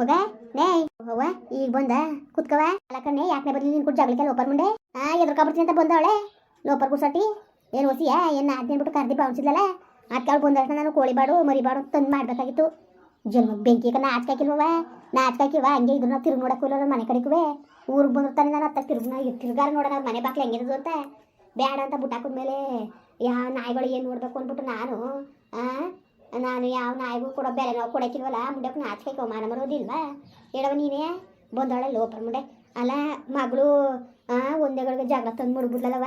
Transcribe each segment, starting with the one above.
ಮಗ? ನೇ ಅವ್ವ, ಈಗ ಬಂದ? ಕುತ್ಕವ? ಅಲ್ಲಕಣ್ಣೆ ಯಾಕನೇ ಬರ್ಲಿ ನೀನು ಕುಟ್ ಜಗಳಕ್ಕೆ ಲೋಪರ್ ಮುಂಡೆ ಹಾ ಎದ್ರಕ ಬರ್ತೀನಿ ಅಂತ ಬಂದವಳೆ? ಲೋಪರ್ ಕುಸಟಿ ಏನು ಹೊಸಿಯ ಏನು ಅದ್ನೇನ್ಬಿಟ್ಟು ಕರ್ದಿ ಬಾವಿಸಿದ್ಲಲ್ಲ ಅದಕ್ಕೆ ಬಂದಷ್ಟು ಬಂದ ನಾನು ಕೋಳಿ ಮರಿಬಾಡು ಮರಿ ಬಾಡು ತಂದು ಮಾಡಬೇಕಾಗಿತ್ತು. ಜನ್ಮ ಬೆಂಕಿ ನಾ ಹಾಕಿಲ್ವ ನಾ ಹಾಕಿವ ಹಂಗೆ ಇದ್ರ ನಾವು ತಿರುಗಿ ನೋಡಕ್ಕೆ ಹೋಗಲ್ಲ ಮನೆ ಕಡೆಕುವೆ. ಊರಿಗೆ ಬಂದಿರ್ತಾನೆ ನಾನು ಅತ್ತ ತಿರುಗಿ ನಾವು ತಿರ್ಗಾರ ನೋಡೋಣ ಮನೆ ಬಾಕ್ಲು ಹೆಂಗಿರೋದು ಅಂತ. ಬೇಡ ಅಂತ ಬುಟ್ಟ ಹಾಕಿದ್ಮೇಲೆ ಯಾವ ನಾಯಿಗಳು ಏನು ನೋಡಬೇಕು ಅಂದ್ಬಿಟ್ಟು ನಾನು ನಾನು ಯಾವ ನಾಯಿಗೂ ಕೂಡ ಬೇರೆ ನಾವು ಕೊಡಕ್ಕಿಲ್ವಲ್ಲ? ಮುಂಡಕ್ಕೆ ನಾಚಿಕೆ ಮಾನ ಮರೋದಿಲ್ಲವಾ ಹೇಳವ ನೀನೇ, ಬಂದೊಳೆ ಲೋಪರ್ ಮುಂಡೆ. ಅಲ್ಲ, ಮಗಳು ಒಂದೇಗಳಿಗೆ ಜಾಗ ತಂದು ಮುಡ್ಬಿಡ್ಲಲ್ಲವ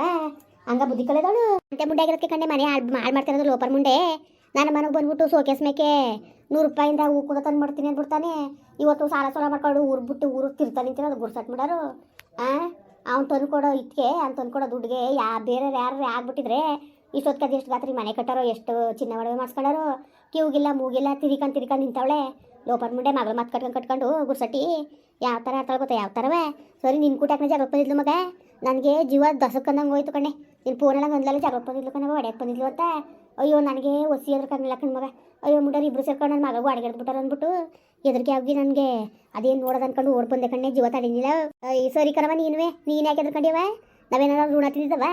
ಹಂಗ ಬುದ್ಧಿ ಕಳೆದವಳು? ಅಂತೆ ಮುಂಡೆ ಆಗಿರೋದಕ್ಕೆ ಕಂಡೆ ಮನೆ ಹಾಳು ಹಾಳು ಮಾಡ್ತಿರೋದು ಲೋಪರ್ ಮುಂಡೆ. ನಾನು ಮನೆಗೆ ಬಂದ್ಬಿಟ್ಟು ಸೋಕೇಸ್ ಮೇಕೆ. ನೂರು ರೂಪಾಯಿಂದ ಹೂ ಕೂಡ ತಂದು ಮಾಡ್ತೀನಿ ಅಂದ್ಬಿಡ್ತಾನೆ. ಇವತ್ತು ಸಾಲ ಸಾಲ ಮಾಡ್ಕೊಂಡು ಊರು ಬಿಟ್ಟು ಊರು ತಿರ್ತಾನೆ ಅಂತ ಅದು ಗುಡ್ಸಟ್ ಮಾಡೋರು. ಆ, ಅವ್ನು ತಂದು ಕೊಡೋ ಇದಕ್ಕೆ ಅವ್ನು ತಂದು ಕೊಡೋ ದುಡ್ಡಿಗೆ ಯಾ ಬೇರೆ ಯಾರು ಆಗ್ಬಿಟ್ಟಿದ್ರೆ ಇಷ್ಟೊತ್ತಿಗೆ ಎಷ್ಟು ಗಾತ್ರಿ ಮನೆ ಕಟ್ಟಾರೋ, ಎಷ್ಟು ಚಿನ್ನ ಒಡವೆ ಮಾಡಿಸ್ಕೊಂಡಾರೋ ಕಿವಿಗಿಲ್ಲ, ಮೂಗಿಲ್ಲ ತಿರಿಕೊಂಡು ತಿರ್ಕೊಂಡು ನಿಂತವಳೆ. ಲೋಪರ್ ಮುಂಡೆ ಮಗಳು ಮತ್ತೆ ಕಟ್ಕೊಂಡು ಕಟ್ಕೊಂಡು ಗುರ್ಸಟ್ಟಿ. ಯಾವ ಥರ ಆಡ್ತಾಳೆ ಗೊತ್ತಾ? ಯಾವ ಥರವೇ ಸರಿ ನಿನ್ನ ಕೂಟಕ್ಕೆ ಜಾಗಕ್ಕೆ ಬಂದಿದ್ಲು ಮಗ. ನನಗೆ ಜೀವ ದಸಕ್ಕಂದಂಗೆ ಹೋಯ್ತು ಕಣೆ ನೀನು ಫೋನೆಲ್ಲ ಗಂದ್ಲಲ್ಲಿ ಜಾಗಕ್ಕೆ ಬಂದಿದ್ಲು ಕಣ ಒಡೆಯಕ್ಕೆ ಬಂದಿದ್ಲು ಅಂತ. ಅಯ್ಯೋ, ನನಗೆ ಒಸಿ ಎದ್ರ ಕಣ್ಣಿಲ್ಲ ಕಣ್ ಮಗ. ಅಯ್ಯೋ, ಮುಡೋರು ಇಬ್ರು ಸೇರ್ಕೊಂಡು ನನ್ನ ಮಗ ಅಡಿಗೆ ಬಿಟ್ಟರು ಅಂದ್ಬಿಟ್ಟು ಎದ್ರಿಗೆ ಆಗಿ ನನಗೆ ಅದೇನು ನೋಡೋದು ಅನ್ಕೊಂಡು ಓಡ್ ಬಂದೆ ಕಣ್ಣೆ, ಜೀವ ತಡಿನಿಲ್ಲ ಸರಿ ಕಣವ ನೀನುವೆ. ನೀನು ಯಾಕೆ ಎದ್ರಕೊಂಡಿವ ನಾವೇನಾದ್ರು ಋಣ ತಿಂದಿದ್ದವ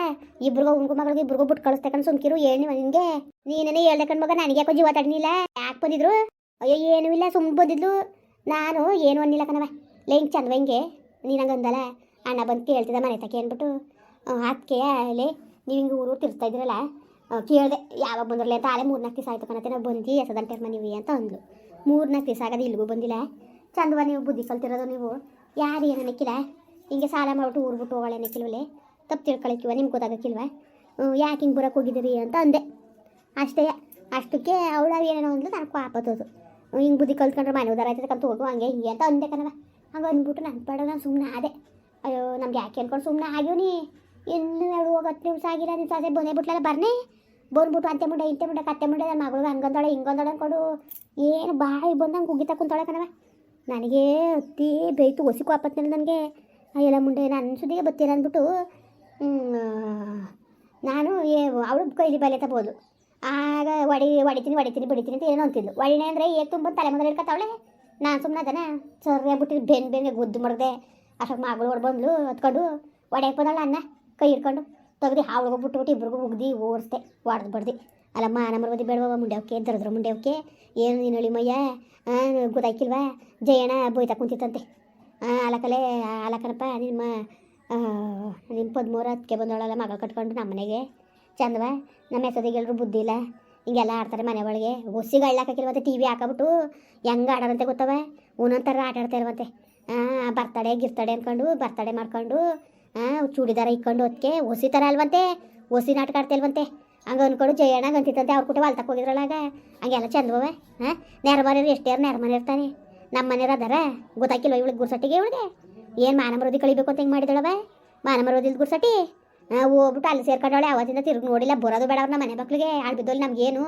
ಇಬ್ರಿಗೂ ಉಂಗು ಮಗಳಿಗೆ ಇಬ್ರಿಗೂ ಬಿಟ್ಟು ಕಳಿಸ್ತಕ್ಕಂತ ಸುಮ್ಕಿರು ಹೇಳಿ ಹಿಂಗೆ ನೀನೇನೇ ಹೇಳ್ದೆ ಮಗ, ನನಗೆ ಯಾಕೋ ಜೀವ ತಡ್ನಿಲ್ಲ ಯಾಕೆ ಬಂದಿದ್ರು? ಅಯ್ಯೋ, ಏನೂ ಇಲ್ಲ, ಸುಮ್ ಬಂದಿದ್ಲು. ನಾನು ಏನು ಅನ್ನಿಲ್ಲ ಕಣವ ಲೇ, ಹಿಂಗೆ ಚಂದ ಹಿಂಗೆ? ನೀನು ಹಂಗೆ ಅಂದಲ್ಲ, ಅಣ್ಣ ಬಂದು ಕೇಳ್ತಿದ್ದ ಮನೆ ತಕ್ಕೆ ಅಂದ್ಬಿಟ್ಟು. ಅದಕ್ಕೆ ಲೇ, ನೀವು ಹಿಂಗೆ ಊರು ತಿರ್ಸ್ತಾ ಇದ್ರಲ್ಲ ಕೇಳಿದೆ, ಯಾವಾಗ ಬಂದ್ರಲ್ಲ ಅಂತ. ಆಲೆ ಮೂರ್ನಾಲ್ಕು ದಿವಸ ಆಯ್ತು ಕಣತೆ ನಾವು ಬಂದು ಎಸದಂಟೆ ನೀವು ಅಂತ ಅಂದ್ಲು. ಮೂರ್ನಾಲ್ಕು ದಿವಸ ಆಗೋದು ಇಲ್ಲಿಗೂ ಬಂದಿಲ್ಲ. ಚಂದವ, ನೀವು ಬುದ್ಧಿ ಕಲ್ತಿರೋದು ನೀವು? ಯಾರು ಏನು ಅನ್ನಕ್ಕಿಲ್ಲ ಹಿಂಗೆ ಸಾಲ ಮಾಡ್ಬಿಟ್ಟು ಊರು ಬಿಟ್ಟು ಹೋಗೋಳೆ ಅನ್ನಕ್ಕಿಲ್ವಲೆ ತಪ್ಪು ತಿಳ್ಕೊಳಕ್ಕಿವ ನಿಮ್ಗೆ ಗೊತ್ತಾಗಕ್ಕಿಲ್ವಾ? ಯಾಕೆ ಹಿಂಗೆ ಬರೋಕೆ ಹೋಗಿದ್ದೀರಿ ಅಂತ ಅಂದೆ. ಅಷ್ಟೇ, ಅಷ್ಟಕ್ಕೆ ಅವಳ ಏನೇನೋ ಅಂದ್ಲು, ನಾನು ಪಾಪತ್ತೋದು ಹಿಂಗೆ ಬುದ್ಧಿ ಕಲ್ತ್ಕೊಂಡ್ರೆ ಮನೆ ಉದಾರ ಆಯ್ತದೆ, ಕಲ್ತು ಹೋಗು, ಹಂಗೆ ಹಿಂಗೆ ಅಂತ ಅಂದೆ ಕಣವ ಹಂಗೆ ಅಂದ್ಬಿಟ್ಟು ನನ್ನ ಪಡ, ನಾನು ಸುಮ್ಮನೆ ಆದೆ. ಅಯ್ಯೋ, ನಮ್ಗೆ ಯಾಕೆ ಅನ್ಕೊಂಡು ಸುಮ್ಮನೆ ಆಗ್ಯವನಿ ಇನ್ನು ಎರಡು ಹೋಗಿ ಹತ್ತು ನಿಮಿಷ ಆಗಿಲ್ಲ ನಿನ್ನ ಸಾಸೆ ಬಂದೇ ಬಿಟ್ಲಲ್ಲ, ಬರ್ನೇ. ಬಂದ್ಬಿಟ್ಟು ಅಂತೆ ಮುಂಡೆ, ಇಂತೆ ಮುಂಡೆ, ಕತ್ತೆ ಮುಂಡೆ ನನ್ನ ಮಗಳು ಹಂಗಂದಳೆ, ಹಿಂಗೊಂದಳೆ ಅಂದ್ಕೊಂಡು ಏನು ಬಾಯಿ ಬಂದಂಗೆ ಉಗಿತಾ ಕುಂತಾಳೆ ಕಣವ ನನಗೆ ಅತ್ತಿ ಬೇಯ್ತು ಹೊಸಿಕು ಆಪತ್ತಿನ ನನಗೆ. ಅಯ್ಯಲ್ಲ ಮುಂಡೆ, ನಾನು ಸುದ್ದಿಗೆ ಬತ್ತೀರ ಅಂದ್ಬಿಟ್ಟು ನಾನು ಏ ಅವಳು ಕೈಲಿ ಬಲೆ ತಬೋದು ಆಗ ಒಡಿ ಹೊಡಿತೀನಿ ಹೊಡಿತೀನಿ ಬಿಡಿತೀನಿ ಅಂತ ಏನೋ ಅಂತಿದ್ಲು. ಹೊಡಿನೇ ಅಂದರೆ ಏ, ತುಂಬ ತಲೆ ಮುಂದೆ ಹಿಡ್ಕೊತಾವಳೆ ನಾನು ಸುಮ್ಮನೆ ಅದನ್ನ ಸರಿಯಾಗಿ ಬಿಟ್ಟಿದ್ದು ಬೆನ್ ಬೆನ್ಗೆ ಗುದ್ದು ಮಾಡಿದೆ. ಅಷ್ಟಕ್ಕೆ ಮಗಳು ಹೊಡ್ ಬಂದ್ಲು, ಹೊತ್ಕೊಂಡು ಹೊಡ್ಯಕ್ಕೆ ಬಂದಳ ಅನ್ನ ಕೈ ಹಿಡ್ಕೊಂಡು ತೆಗ್ದು ಹಾವ್ಳಿಗೆ ಬಿಟ್ಬಿಟ್ಟು ಇಬ್ರಿಗೂ ಉಗ್ದು ಓಡಿಸ್ದೆ ಹೊಡೆದು ಬಡ್ದು. ಅಲ್ಲ ಮಾನ ಮರವದಿ ಬೇಡವ ಮುಂಡ್ಯಾವಕ್ಕೆ ದರದ್ರ ಮುಂಡ್ಯಾವಕ್ಕೆ ಏನು ನೀನು ಹೇಳಿ ಮಯ್ಯ ಗೊತ್ತಾಯ್ಕಿಲ್ವಾ ಜಯಣ್ಣ ಬೈತಾ ಕುಂತಿತ್ತಂತೆ. ಅಲಕಲೆ ಅಲಕನಪ್ಪ, ನಿಮ್ಮ ನಿಮ್ಮ ಪದ್ಮೂರು ಅದಕ್ಕೆ ಬಂದವಳಲ್ಲ ಮಗ ಕಟ್ಕೊಂಡು ನಮ್ಮ ಮನೆಗೆ. ಚಂದವ ನಮ್ಮ ಹೆಸರಿಗೆ ಎಲ್ಲರೂ ಬುದ್ಧಿ ಇಲ್ಲ. ಹಿಂಗೆಲ್ಲ ಆಡ್ತಾರೆ ಮನೆ ಒಳಗೆ. ಹೊಸಿಗೆ ಅಳ್ಳಾಕಿಲ್ವಂತೆ ಟಿ ವಿ ಹಾಕಬಿಟ್ಟು ಹೆಂಗೆ ಆಡೋದಂತೆ ಗೊತ್ತವ? ಒಂದೊಂದು ಥರ ಆಟ ಆಡ್ತಾ ಇರುವಂತೆ. ಬರ್ತಡೆ ಗಿರ್ತಡೆ ಅಂದ್ಕೊಂಡು ಬರ್ತಡೆ ಮಾಡ್ಕೊಂಡು ಚೂಡಿದಾರ ಇಕ್ಕೊಂಡು ಅದಕ್ಕೆ ಹೊಸಿ ಥರ ಅಲ್ವಂತೆ? ಹೊಸಿ ನಾಟಕ ಆಡ್ತಾ ಇಲ್ವಂತೆ? ಹಂಗೆ ಅಂದ್ಕೊಂಡು ಜಯಣ್ಣ ಅಂತಿತ್ತಂತೆ ಅವ್ರ ಕೂಟ ಹೊಲ್ತಕ್ಕೆ ಹೋಗಿದ್ರೊಳಗ. ಹಂಗೆಲ್ಲ ಚಂದವ ಹಾಂ ನೆರಮನೆಯವ್ರು ಎಷ್ಟೇ ನೆರಮನೆ ಇರ್ತಾನೆ ನಮ್ಮ ಮನೆಯವ್ರು ಅದಾರ? ಗೊತ್ತಾಕಿಲ್ವ ಇವಳಿಗೆ ಗುರ್ಸಟ್ಟಿಗೆ ಇವಳಿಗೆ? ಏನು ಮಾನಮರದಿ ಕಳಿಬೇಕು ಅಂತ ಹಿಂಗೆ ಮಾಡಿದಳವ? ಮಾನ ಮರೋದಿಲ್ ಗುರ್ಸಟಿ ಹೋಗ್ಬಿಟ್ಟು ಅಲ್ಲಿ ಸೇರ್ಕೊಂಡವಳೆ ಅವತ್ತಿಂದ ತಿರುಗಿ ನೋಡಿಲ್ಲ, ಬರೋದು ಬೇಡ ಅವ್ರ ಮನೆ ಮಕ್ಳಿಗೆ. ಆಳ್ ಬಿದ್ದೋಲಿ ನಮಗೇನು?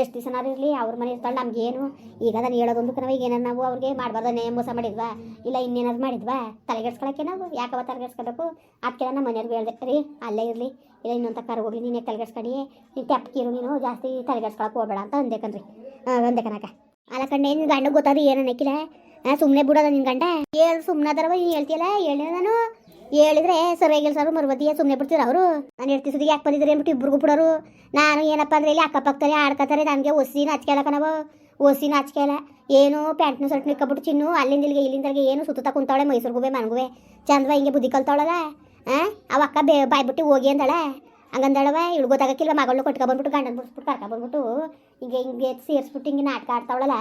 ಎಷ್ಟು ದಿವಸನಾರು ಇರಲಿ, ಅವ್ರ ಮನೆ ಇರ್ತಾಳೆ ನಮಗೇನು? ಈಗ ಅದನ್ನು ಹೇಳೋದೊಂದು ಕನವ, ಈಗ ಏನಾರು ನಾವು ಅವ್ರಿಗೆ ಮಾಡಬಾರ್ದು ನೇ ಮೋಸ ಮಾಡಿದ್ವಾ? ಇಲ್ಲ ಇನ್ನೇನಾದ್ರು ಮಾಡಿದ್ವಾ? ತಲೆಗೆಡ್ಸ್ಕೊಳಕ್ಕೆ ನಾವು? ಯಾಕವ ತಲೆಗೆಡ್ಸ್ಕೊಬೇಕು ಅದಕ್ಕೆ ನಮ್ಮ ಮನೆಯವ್ರಿಗೆ ಹೇಳ್ದೆ, ರೀ, ಅಲ್ಲೇ ಇರಲಿ. ಇಲ್ಲ ಇನ್ನೊಂದು ಕರ್ ಹೋಗ್ಲಿ, ನೀನೇ ತಲೆಗೆಡ್ಸ್ಕೊಂಡು ನೀನು ತೆಪ್ಪಕಿರು ನೀನು ಜಾಸ್ತಿ ತಲೆಗೆಡ್ಸ್ಕೊಳಕ್ಕೆ ಹೋಗಬೇಡ ಅಂತ ಅಂದೆ ಕಣ್ರಿ. ಅಂದೆ ಕನಕ ಅಲ್ಲ ಕಣ್ಣೆ ನಿನ್ನ ಗಂಡ ಗೊತ್ತಾದ್ರೆ ಏನು ಅನ್ನಕ್ಕಿಲ್ಲ ಸುಮ್ಮನೆ ಬಿಡೋದ ನಿನ್ ಗಂಡ? ಹೇಳು ಸುಮ್ಮನೆ ಅದರವ ನೀನು ಹೇಳ್ತೀಯಲ್ಲ? ಹೇಳಿ ನಾನು. ಹೇಳಿದ್ರೆ ಸರಿಯಾಗಿಲ್ಲ ಸರ್ ಮರುವತಿಯ ಸುಮ್ಮನೆ ಬಿಡ್ತೀರ ಅವರು? ನಾನು ಹೇಳ್ತಿ ಸುದಿಗೆ ಯಾಕೆ ಬಂದಿದ್ರೆ ಅಂದ್ಬಿಟ್ಟು ಇಬ್ಬರಿಗೂ ಬಿಡೋರು. ನಾನು ಏನಪ್ಪ ಅಂದ್ರೆ ಇಲ್ಲಿ ಅಕ್ಕಪಕ್ಕದಲ್ಲಿ ಆಡ್ಕತಾರೆ, ನನಗೆ ಒಸಿನ ನಾಚಿಕೆಲ್ಲ ಕಣವ ಒಸಿನ ನಾಚಿಕೆಲ್ಲ ಏನು ಪ್ಯಾಂಟ್ನು, ಶರ್ಟ್ನು ಇಕ್ಕಬಿಟ್ಟು ಚಿನ್ನು ಅಲ್ಲಿಂದ ಇಲ್ಲಿಗೆ ಇಲ್ಲಿಂದ ಇಲ್ಲಿಗೆ ಏನು ಸುತ್ತ ಕುಂತಾವಳೆ ಮೈಸೂರಿಗೂ ಮನಗುವೆ ಚಂದ್ವ ಹಿಂಗೆ ಬುದ್ಧಿ ಕಲ್ತಾವಳಲ್ಲ ಹಾಂ ಅವ ಅಕ್ಕ ಬೇ ಬಾಯ್ಬಿಟ್ಟು ಹೋಗಿ ಅಂದಾಳೆ? ಹಂಗಂದಳವ ಇಳು ಗೊತ್ತಾಗಕ್ಕಿಲ್ವ? ಮಗಳು ಕೊಟ್ಕೊ ಬಂದ್ಬಿಟ್ಟು ಗಂಡನ ಬಿಡ್ಸ್ಬಿಟ್ಟು ಕರ್ಕೊಬಂದ್ಬಿಟ್ಟು ಹಿಂಗೆ ಹಿಂಗೆ ಸೇರಿಸ್ಬಿಟ್ಟು ಹಿಂಗೆ ನಾಟಕ ಆಡ್ತಾವಳಲ್ಲ?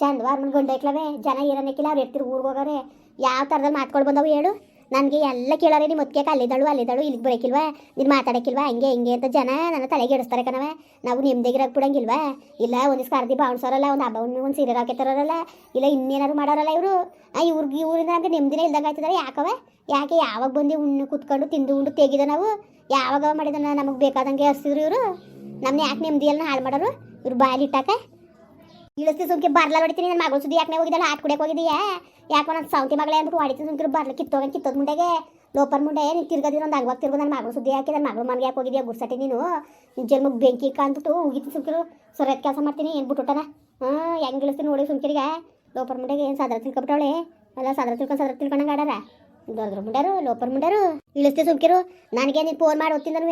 ಚಂದವ ವಾರ ಗಂಡ ಐಕ್ಲವೆ? ಜನ ಇರನಿಕ್ಕಿಲ್ಲ ಅವ್ರು ಎತ್ತಿರು ಊರಿಗೆ ಹೋಗೋರೆ ಯಾವ ಥರದಲ್ಲಿ ಮಾತ್ಕೊಂಡು ಬಂದವು ಹೇಳು? ನನಗೆ ಎಲ್ಲ ಕೇಳೋರೆ ನಿಮ್ಮ ಮುತ್ಕೆ ಅಲ್ಲಿದ್ದಾಳು ಅಲ್ಲಿದ್ದಾಳು ಇಲ್ಲಿಗೆ ಬರೋಕಿಲ್ವಾ? ನೀನು ಮಾತಾಡೋಕ್ಕಿಲ್ವಾ ಹಂಗೆ ಹಿಂಗೆ ಅಂತ ಜನ ನನ್ನ ತಲೆಗೆ ಇಡಿಸ್ತಾರೆ ಕಣವ ನಾವು ನಿಮ್ದಿಗಿರಕ್ಕೆ ಬಿಡಂಗಿಲ್ವಾ ಇಲ್ಲ, ಒಂದು ಸ್ಕರ್ದಿ ಬಾವಣ್ಸೋರಲ್ಲ ಒಂದು ಹಬ್ಬ ಒಂದು ಸೀರೆ ಹಾಕಿತಾರಲ್ಲ ಇಲ್ಲ ಇನ್ನೇನಾದ್ರು ಮಾಡೋರಲ್ಲ ಇವರು? ಇವ್ರಿಗೆ ಇವರಿಂದ ನಮಗೆ ನೆಮ್ಮದಿನೇ ಇಲ್ದಂಗೆ ಆಯ್ತದ ಯಾಕವ ಯಾಕೆ ಯಾವಾಗ ಬಂದು ಉಣ್ಣು ಕುತ್ಕೊಂಡು ತಿಂದು ಉಂಡು ತೆಗಿದ ನಾವು? ಯಾವಾಗ ಮಾಡಿದನ ನಮಗೆ ಬೇಕಾದಂಗೆ ಹಸಿದ್ರು ಇವರು? ನಮ್ಮನ್ನ ಯಾಕೆ ನೆಮ್ಮದಿಯಲ್ಲ ಹಾಳು ಮಾಡೋರು? ಇವ್ರು ಬಾಯಲ್ಲಿ ಇಳಿಸ್ತಿ ಸುಮ್ಕೆ ಬರ್ಲ ಹೊಡಿತೀನಿ ನನ್ನ ಮಗಳು ಸುದ್ದಿ ಯಾಕೆ ಹೋಗಿದ್ದಲ್ಲ ಆಟ ಕುಡಿಯಕ್ಕೆ ಹೋಗಿದೀಯಾ? ಯಾಕೋ ನನ್ನ ಸೌಂತಿ ಮಗಳೇ ಅಂದ್ಬಿಟ್ಟು ಹೊಡಿತೀನಿ ಸುಮ್ಕಿರು ಬರ್ಲ, ಕಿತ್ತೋಗ ಕಿತ್ತೋದ್ ಮುಂಡೆಗೆ. ಲೋಪರ್ ಮುಂಡೆ, ನೀನು ತಿರ್ಗದಿನ ಒಂದು ಅಂಗವಾಗಿ ತಿರ್ಗೋ ನನ್ನ ಮಗಳು ಸುದ್ದಿ ಹಾಕಿ ನನ್ನ ಮಗಳು ಮನೆಗೆ ಯಾಕೆ ಹೋಗಿದ್ಯಾ? ಗುರ್ಸಟ್ಟಿ ನೀನು. ನಿನ್ನ ಜನ್ಮಕ್ಕೆ ಬೆಂಕಿ ಕಾಂದ್ಬಿಟ್ಟು ಹೋಗಿತ್ತು ಸುಮ್ಕಿರು ಸರಿಯಾದ ಕೆಲಸ ಮಾಡ್ತೀನಿ, ಏನು ಬಿಟ್ಟುಟನ ಹಾಂ, ಹೆಂಗೆ ಇಳಿಸ್ತೀನಿ ನೋಡಿ ಸುಮ್ಕಿರಿಗೆ. ಲೋಪರ್ ಮುಂಡೆಗೆ ಏನು ಸಾದ್ರ ತಿಳ್ಕೊಬಿಟ್ಟವಳೆ ಅಲ್ಲ, ಸಾದ್ರ ತಿಳ್ಕೊಂಡು ಸಾದ್ರ ತಿಳ್ಕೊಂಡಂಗೆ ಆಡಾರ ದೊಡ್ಡ ಮುಂಡರು, ಲೋಪರ್ ಮುಂಡರು. ಇಳಿಸ್ತಿ ಸುಮ್ಕಿರು. ನನಗೆ ನೀನು ಫೋನ್ ಮಾಡಿ ಓದ್ತಿದ್ದನು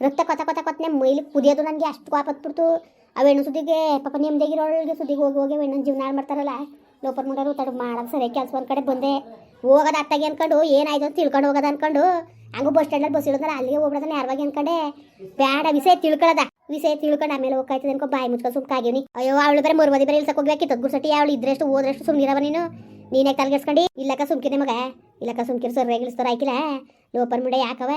ರಕ್ತ ಕೊತ ಕೊತ ಕೊತ್ತನೆ ಮೈಲಿ ಕುದಿಯೋದು ನನಗೆ ಅಷ್ಟು ಕಾಪತ್ಬಿಡ್ತು ಅವೆಣ್ಣು ಸುದ್ದಿಗೆ ಪಾಪ ನೆಮ್ಮದಿಗಿರೋಳಿಗೆ ಸುದ್ದಿಗೆ ಹೋಗಿ ಹೋಗಿ ಹೆಣ್ಣು ಜೀವನ ಹಾಳು ಮಾಡ್ತಾರಲ್ಲ. ಲೋಪರ್ ಮುಂಡರು ತಡ ಮಾಡೋದು ಸರಿ ಕೆಲಸ ಒಂದು ಕಡೆ ಬಂದೆ. ಹೋಗೋದು ಅತ್ತಾಗೆ ಅನ್ಕೊಂಡು ಏನಾಯ್ತು ಅಂತ ತಿಳ್ಕೊಂಡು ಹೋಗೋದು ಅನ್ಕೊಂಡು ಹಂಗೂ ಬಸ್ ಸ್ಟ್ಯಾಂಡಲ್ಲಿ ಬಸ್ ಇಳಿದ್ರೆ ಅಲ್ಲಿಗೆ ಹೋಗ್ಬಿಡೋದನ್ನ ಯಾರವಾಗಿ ಅನ್ಕೊಂಡೆ? ಬೇಡ ವಿಷಯ ತಿಳ್ಕೊಳ್ಳೋದ ವಿಷಯ ತಿಳ್ಕೊಂಡು ಆಮೇಲೆ ಹೋಗ್ತಾಯ್ತದೆ ಅನ್ಕೋ, ಬಾಯಿ ಮುಚ್ಕೊಂಡು ಸುಮ್ಕ ಆಗಿವ್ನಿ ಅಯ್ಯೋ, ಅವಳು ಬೇರೆ ಮೂರು ಮದಿ ಬರೀ ಇಲ್ಸಕ್ಕೆ ಹೋಗ್ಬೇಕಿತ್ತು. ಗುರ್ಸಟಿ ಅವಳು ಇದ್ರೆಷ್ಟು ಹೋದ್ರೆಷ್ಟು ಸುಮ್ಮನಿರವ ನೀನು. ನೀನೇ ತಲೆಗೆಸ್ಕೊಂಡು ಇಲ್ಲಕ್ಕ ಸುಮ್ಕಿನಿ ಮಗ. ಇಲ್ಲಕ್ಕ ಸುಮ್ಕಿರಿ ಸರ್ ಇಳಿಸ್ತಾರ ಆಯ್ಕಿಲ್ಲ. ಲೋಪರ್ ಮುಂಡೆ ಯಾಕವ?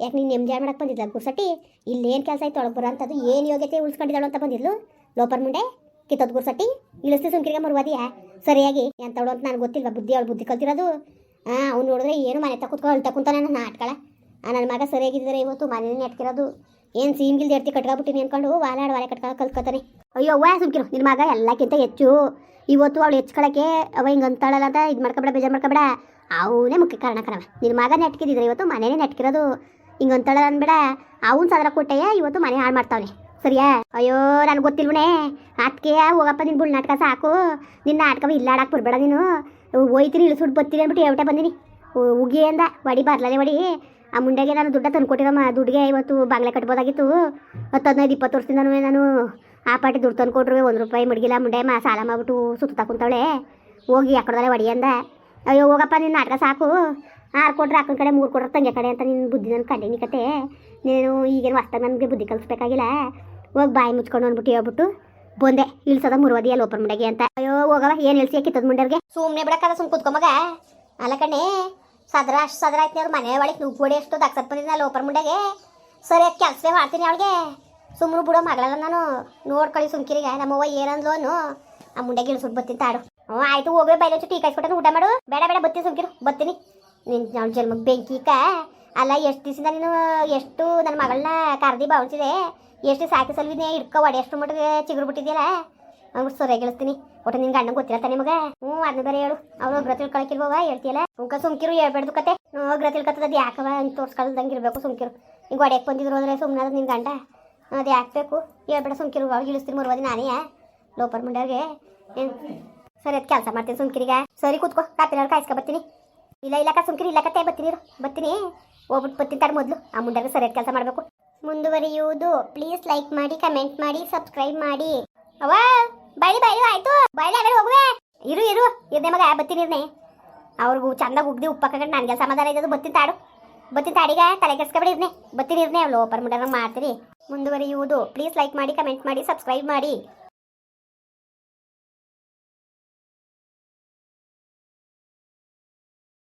ಯಾಕೆ ನೀನು ನೆಮ್ಮದಿ ಮಾಡಕ್ಕೆ ಬಂದಿದ್ಲ ಇಲ್ಲಿ ಇಲ್ಲೇನು ಕೆಲಸ ಆಯ್ತು ಒಳಗೆ ಬರೋ ಅಂಥದ್ದು ಏನು ಯೋಗ್ಯತೆ ಉಳಿಸ್ಕೊಂಡಿದ್ದಾಳು ಅಂತ ಬಂದಿದ್ಲು? ಲೋಪರ್ ಮುಂಡೆ ಕಿತ್ತದ್ ಗುರ್ಸಟ್ಟಿ? ಇಳಿಸ್ತಿ ಸುಮ್ಕಿರಿಗೆ ಮರುವಾದಿಯಾ? ಸರಿಯಾಗಿ ಎಂತ ಅಂತ ನನಗೆ ಗೊತ್ತಿಲ್ವಾ ಬುದ್ಧಿ, ಅವಳು ಬುದ್ಧಿ ಕಲ್ತಿರೋದು? ಹಾಂ ಅವ್ನು ನೋಡಿದ್ರೆ ಏನು ಮನೆ ತಕ್ಕು ಅಳ್ತಾ ಕುಂತಾನೆ ನನ್ನ ಆಟ್ಕಳ ಆ ನನ್ನ ಮಗ ಸರಿಯಾಗಿದ್ದರೆ ಇವತ್ತು ಮನೇಲಿ ನೆಟ್ಕಿರೋದು. ಏನು ಸೀಮ್ಗಿಲ್ದು ಎಡ್ತಿ ಕಟ್ಕೊಬಿಟ್ಟಿನಿ ಅನ್ಕೊಂಡು ವಾಲಾಡ್ ವಾಲೆ ಕಟ್ಕೊ ಕಲ್ತ್ಕೊತಾನೆ. ಅಯ್ಯೋ, ಅವ್ವ ಸುಮ್ಕಿರು. ನಿನ್ನ ಮಗ ಎಲ್ಲಕ್ಕಿಂತ ಹೆಚ್ಚು. ಇವತ್ತು ಅವಳು ಹೆಚ್ಕೊಳಕ್ಕೆ ಅವ ಹಿಂಗೆ ಅಂತಾಳಲ್ಲ ಅಂತ ಇದು ಮಾಡ್ಕೊಬೇಡ, ಬೇಜಾರು ಮಾಡ್ಕೊಬೇಡ. ಅವನೇ ಮುಖ್ಯ ಕಾರಣ ಕಣವ ನಿನ್ನ ಮಗ ನೆಟ್ಕಿದ್ರೆ ಇವತ್ತು ಮನೇನೆ ನೆಟ್ಕಿರೋದು. ಹಿಂಗೆ ಅಂದ್ಬೇಡ ಅವನು ಸದರ ಕೊಟ್ಟೆಯ ಇವತ್ತು ಮನೆ ಹಾಳು ಮಾಡ್ತಾವನೆ. ಸರಿಯಾ? ಅಯ್ಯೋ, ನನಗೆ ಗೊತ್ತಿಲ್ವನೇ ಅದಕ್ಕೆ ಹೋಗಪ್ಪ ನಿನ್ನ ಬುಳ್ ನಾಟಕ ಸಾಕು. ನಿನ್ನ ನಾಟಕ ಇಲ್ಲ ಆಡಕ್ಕೆ ಬರ್ಬೇಡ ನೀನು. ಹೋಯ್ತೀನಿ ಇಳಿಸ್ಬಿಟ್ಟು ಬರ್ತೀನಿ ಅಂದ್ಬಿಟ್ಟು ಹೇಳ್ಬಿಟ್ಟೆ ಬಂದಿನಿ. ಉಗಿ ಅಂದ, ವಡಿ ಬರ್ಲೇ ವಡಿ. ಆ ಮುಂಡೆಗೆ ನಾನು ದುಡ್ಡ ತಂದು ಕೊಟ್ಟಿರಮ್ಮ ದುಡ್ಡಿಗೆ ಇವತ್ತು ಬಾಗ್ಲೆ ಕಟ್ಬೋದಾಗಿತ್ತು. ಹತ್ತು ಹದಿನೈದು, ಇಪ್ಪತ್ತು ವರ್ಷದಿಂದ ನಾನು ಆ ಪಾಟಿ ದುಡ್ಡು ತಂದು ಕೊಟ್ರು ಒಂದು ರೂಪಾಯಿ ಮಡಗಿಲ್ಲ. ಮುಂಡೆ ಮಾ ಸಾಲ ಮಾಡ್ಬಿಟ್ಟು ಸುತ್ತ ಕುಂತವಳೆ ಹೋಗಿ ಯಾಕಡ್ದಲೆ ವಡಿ ಅಂದ. ಅಯ್ಯೋ, ಹೋಗಪ್ಪ ನಿನ್ನ ನಾಟಕ ಸಾಕು. ಆರು ಕೊಟ್ರೆ ಅಕ್ಕನ ಕಡೆ, ಮೂರು ಕೊಟ್ರೆ ತಂಗೆ ಕಡೆ ಅಂತ ನಿನ್ನ ಬುದ್ಧಿ ನನ್ನ ಕಂಡಿನಿ ಕತೆ ನೀನು ಈಗೇನು ಹೊಸ್ತಾಗ ನನಗೆ ಬುದ್ಧಿ ಕಲಿಸ್ಬೇಕಾಗಿಲ್ಲ. ಹೋಗಿ ಬಾಯಿ ಮುಚ್ಕೊಂಡು ಅಂದ್ಬಿಟ್ಟು ಹೇಳ್ಬಿಟ್ಟು ಬಂದೆ. ಇಳ್ಸದ ಮುರುವದಿ ಅಲ್ಲಿ ಓಪನ್ ಮುಂಡೆಗೆ ಅಂತ. ಅಯ್ಯೋ ಹೋಗವ ಏನು ಇಳಿಸಿ ಕಿತ್ತದ ಮುಂಡೆಗೆ ಸುಮ್ಮನೆ ಬಿಡಕ್ಕದ ಸುಮ್ ಕುತ್ಕೊಂಬಗ ಅಲ್ಲ ಕಣೆ, ಸದ್ರ ಅಷ್ಟು ಸದ್ರ ಆಯ್ತು ಅವ್ರ ಮನೆ ಒಳಗೆ ನುಗ್ಗು ಕೊಡಿ ಎಷ್ಟು ದಕ್ಸತ್ ಅಲ್ಲಿ ಓಪನ್ ಮುಂಡೆಗೆ. ಸರಿಯಾಗಿ ಕೆಲಸವೇ ಮಾಡ್ತೀನಿ ಅವಳಿಗೆ. ಸುಮ್ಮನೆ ಬಿಡೋ ಮಗಳಲ್ಲ ನಾನು ನೋಡ್ಕೊಳ್ಳಿ ಸುಮ್ಕಿರಿಗೆ. ನಮ್ಮವ್ವ ಏನಂದ್ಲು ಅನ್ನು. ಆ ಮುಂಡೆಗೆ ಇಳಿಸ್ಬಿಟ್ಟು ಬರ್ತೀನಿ ತಾಡು. ಹ್ಞೂ, ಆಯ್ತು ಹೋಗಿ ಬೈಲೆ ಟೀ ಕಾಯಿಸ್ಕೊಟ್ಟು ಊಟ ಮಾಡು. ಬೇಡ ಬೇಡ ಬತ್ತಿ ಸುಮ್ಕಿರು. ಬರ್ತೀನಿ ನಿನ್ನ ನನ್ನ ಜನ್ಮ ಬೆಂಕಿಕ? ಅಲ್ಲ, ಎಷ್ಟು ದಿವಸದ ನೀನು ಎಷ್ಟು ನನ್ನ ಮಗಳನ್ನ ಕರ್ದಿ ಬಾವಣಿಸಿದೆ ಎಷ್ಟು ಸಾಕಿ ಸಲ್ವಿದ್ನೆ? ಹಿಡ್ಕೊ, ಒಡೆ ಎಷ್ಟು ಮಟ್ಟಿಗೆ ಚಿಗುರು ಬಿಟ್ಟಿದ್ಯಲ್ಲ? ಅಂದ್ಬಿಟ್ಟು ಸರಿಯಾಗಿ ಗೆಳಿಸ್ತೀನಿ. ಒಟ್ಟು ನಿನ್ನ ಗಂಡ ಗೊತ್ತಿಲ್ಲ ತಾನೆ ಮಗ? ಹ್ಞೂ ಅದನ್ನ ಬೇರೆ ಹೇಳು. ಅವ್ರು ಒಬ್ರ ಬವ ಹೇಳ್ತೀಯಲ್ಲ? ಉಂಕ ಸುಮ್ಕಿರು, ಹೇಳ್ಬೇಡ್ದು ಕತೆ. ಒಬ್ರ ತಿಳ್ಕೊತದ, ಅದು ಯಾಕವ ಅಂತ ತೋರ್ಸ್ಕೊಳ್ದಂಗೆ ಇರಬೇಕು ಸುಮ್ಕಿರು. ಈಗ ಒಡೆಯಕ್ಕೆ ಬಂದಿದ್ರು ಅಂದ್ರೆ ಸುಮ್ಮನೆ ಅದು ನಿನ್ನ ಗಂಡ? ಅದು ಹಾಕ್ಬೇಕು ಬೇಕು? ಹೇಳ್ಬೇಡ ಸುಮ್ಕಿರು ಅವಾಗ ಇಳಿಸ್ತೀನಿ ಮೂರು ನಾನೇ ಲೋಪರ್ ಮುಂಡ್ಯಾಗೆ ಸರಿ, ಅದು ಕೆಲಸ ಮಾಡ್ತೀನಿ ಸುಮ್ಕಿರಿಗ. ಸರಿ, ಕೂತ್ಕೋ ಕಾಪಿನಾರು ಕಾಯಿಸ್ಕೊ ಬರ್ತೀನಿ. ಇಲ್ಲ ಇಲ್ಲಕ್ಕ ಸುಮ್ಕಿರಿ ಇಲ್ಲಕತ್ತೆ ಬರ್ತೀನಿ ಬರ್ತೀನಿ. ಹೋಗ್ಬಿಟ್ಟು ಬರ್ತೀನಿ ತಡ ಮೊದಲು. ಆ ಮುಂಡಾಗ ಸರಿಯಾದ ಕೆಲಸ ಮಾಡಬೇಕು. ಮುಂದುವರಿಯುವುದು. ಪ್ಲೀಸ್ ಲೈಕ್ ಮಾಡಿ ಕಮೆಂಟ್ ಮಾಡಿ ಸಬ್ಸ್ಕ್ರೈಬ್ ಮಾಡಿ. ಅವ ಬೈಲಿ ಬೈಲಿ, ಆಯ್ತು. ಬೈಲಿ ಆಮೇಲೆ ಹೋಗುವೆ. ಇರು ಇರು, ಇರ್ನೆ ಮಗ ಬತ್ತೀನಿ ಇರ್ನೆ. ಅವ್ರಿಗೂ ಚಂದ ಉಗ್ದಿ ಉಪ್ಪ ಹಾಕೊಂಡು ನನಗೆ ಸಮಾಧಾನ ಇದ್ದದು ಬತ್ತಿನ ತಾಡು. ಬತ್ತಿನ ತಾಡಿಗ ತಲೆ ಕೆಸ್ಕೊಬಿಡಿ ಇರ್ನೆ. ಬತ್ತೀನಿ ಇರ್ನೆ, ಅವ್ಳು ಓಪರ್ ಮುಂಡಾಗ ಮಾಡ್ತೀರಿ. ಮುಂದುವರಿಯುವುದು. ಪ್ಲೀಸ್ ಲೈಕ್ ಮಾಡಿ ಕಮೆಂಟ್ ಮಾಡಿ ಸಬ್ಸ್ಕ್ರೈಬ್ ಮಾಡಿ.